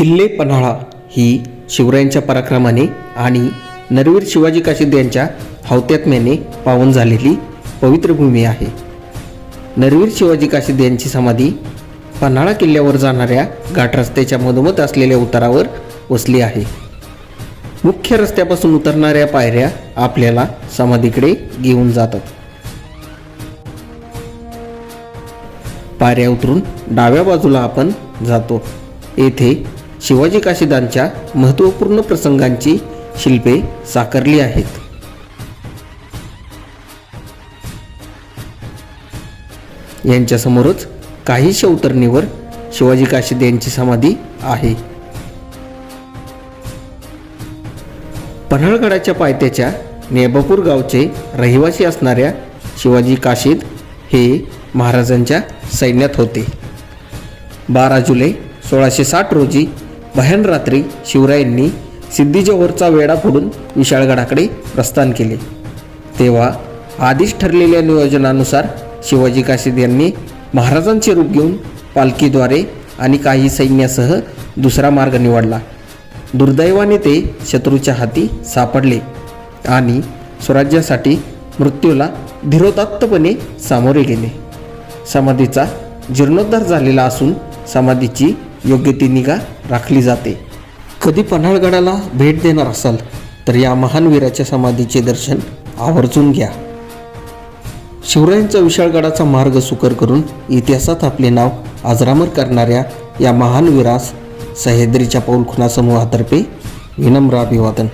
किल्ले पन्हाळा ही शिवरायांच्या पराक्रमाने आणि नरवीर शिवाजी काशिद यांच्या हौत्यात्म्याने पावन झालेली पवित्र भूमी आहे. नरवीर शिवाजी काशिद यांची समाधी पन्हाळा किल्ल्यावर जाणाऱ्या घाट रस्त्याच्या मधोमध असलेल्या उतारावर वसली आहे. मुख्य रस्त्यापासून उतरणाऱ्या पायऱ्या आपल्याला समाधीकडे घेऊन जातात. पायऱ्या उतरून डाव्या बाजूला आपण जातो. येथे शिवाजी काशीदांच्या महत्त्वपूर्ण प्रसंगांची शिल्पे साकारली आहेत. यांच्यासमोरच काही शवतरणीवर शिवाजी काशीद यांची समाधी आहे. पन्हाळगडाच्या पायथ्याच्या नेबापूर गावचे रहिवासी असणाऱ्या शिवाजी काशीद हे महाराजांच्या सैन्यात होते. बारा जुलै सोळाशे साठ रोजी भयान रात्री शिवरायांनी सिद्धी वेढा फोडून विशाळगडाकडे प्रस्थान केले. तेव्हा आधीच ठरलेल्या नियोजनानुसार शिवाजी काशीद यांनी महाराजांचे रूप घेऊन पालखीद्वारे आणि काही सैन्यासह दुसरा मार्ग निवडला. दुर्दैवाने ते शत्रूच्या हाती सापडले आणि स्वराज्यासाठी मृत्यूला धीरोदात्तपणे सामोरे गेले. समाधीचा जीर्णोद्धार झालेला असून समाधीची योग्य ती निगा राखली जाते. कधी पन्हाळगडाला भेट देणार असाल तर या महान वीराच्या समाधीचे दर्शन आवर्जून घ्या. शिवरायांचा विशाळगडाचा मार्ग सुकर करून इतिहासात आपले नाव आजरामर करणाऱ्या या महान वीरास सह्याद्रीच्या पौलखुणा समूहातर्फे विनम्र अभिवादन.